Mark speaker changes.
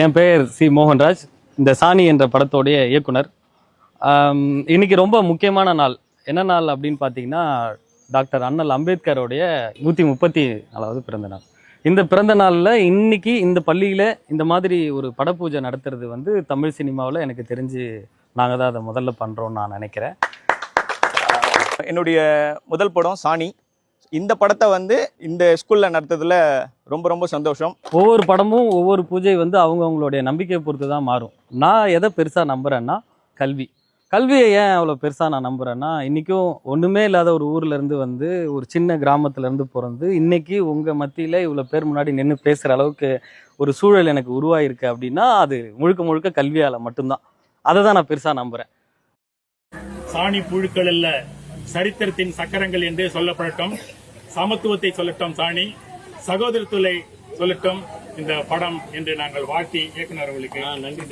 Speaker 1: என் பெயர் சி மோகன்ராஜ். இந்த சாணி என்ற படத்தோடைய இயக்குனர். இன்னைக்கு ரொம்ப முக்கியமான நாள். என்ன நாள் அப்படின்னு பார்த்தீங்கன்னா டாக்டர் அண்ணல் அம்பேத்கரோடைய நூற்றி முப்பத்தி நாலாவது பிறந்த நாள். இந்த பிறந்த நாளில் இன்னைக்கு இந்த பள்ளியில் இந்த மாதிரி ஒரு படப்பூஜை நடத்துறது வந்து தமிழ் சினிமாவில் எனக்கு தெரிஞ்சு நாங்கள் தான் அதை முதல்ல பண்ணுறோன்னு நான் நினைக்கிறேன்.
Speaker 2: என்னுடைய முதல் படம் சாணி. இந்த படத்தை வந்து இந்த ஸ்கூல்ல நடத்துறதுல ரொம்ப ரொம்ப சந்தோஷம்.
Speaker 1: ஒவ்வொரு படமும் ஒவ்வொரு பூஜை வந்து அவங்கவுங்களுடைய நம்பிக்கையை பொறுத்து தான் மாறும். நான் எதை பெருசாக நம்புகிறேன்னா கல்வி. கல்வியை ஏன் அவ்வளோ பெருசாக நான் நம்புகிறேன்னா இன்றைக்கும் ஒன்றுமே இல்லாத ஒரு ஊர்ல இருந்து வந்து ஒரு சின்ன கிராமத்துல இருந்து பிறந்து இன்னைக்கு உங்கள் மத்தியில் இவ்வளோ பேர் முன்னாடி நின்று பேசுகிற அளவுக்கு ஒரு சூழல் எனக்கு உருவாயிருக்கு அப்படின்னா அது முழுக்க முழுக்க கல்வியால் மட்டும்தான். அதை தான் நான் பெருசாக நம்புகிறேன்
Speaker 3: சாணி புழுக்கள் அல்ல சரித்திரத்தின் சக்கரங்கள் என்று சொல்லப்படட்டும் சமத்துவத்தை சொல்லட்டும் சாணி சகோதரத்துவத்தை சொல்லட்டும் இந்த படம் என்று நாங்கள் வாழ்த்தி இயக்குனர் அவர்களுக்கு நன்றி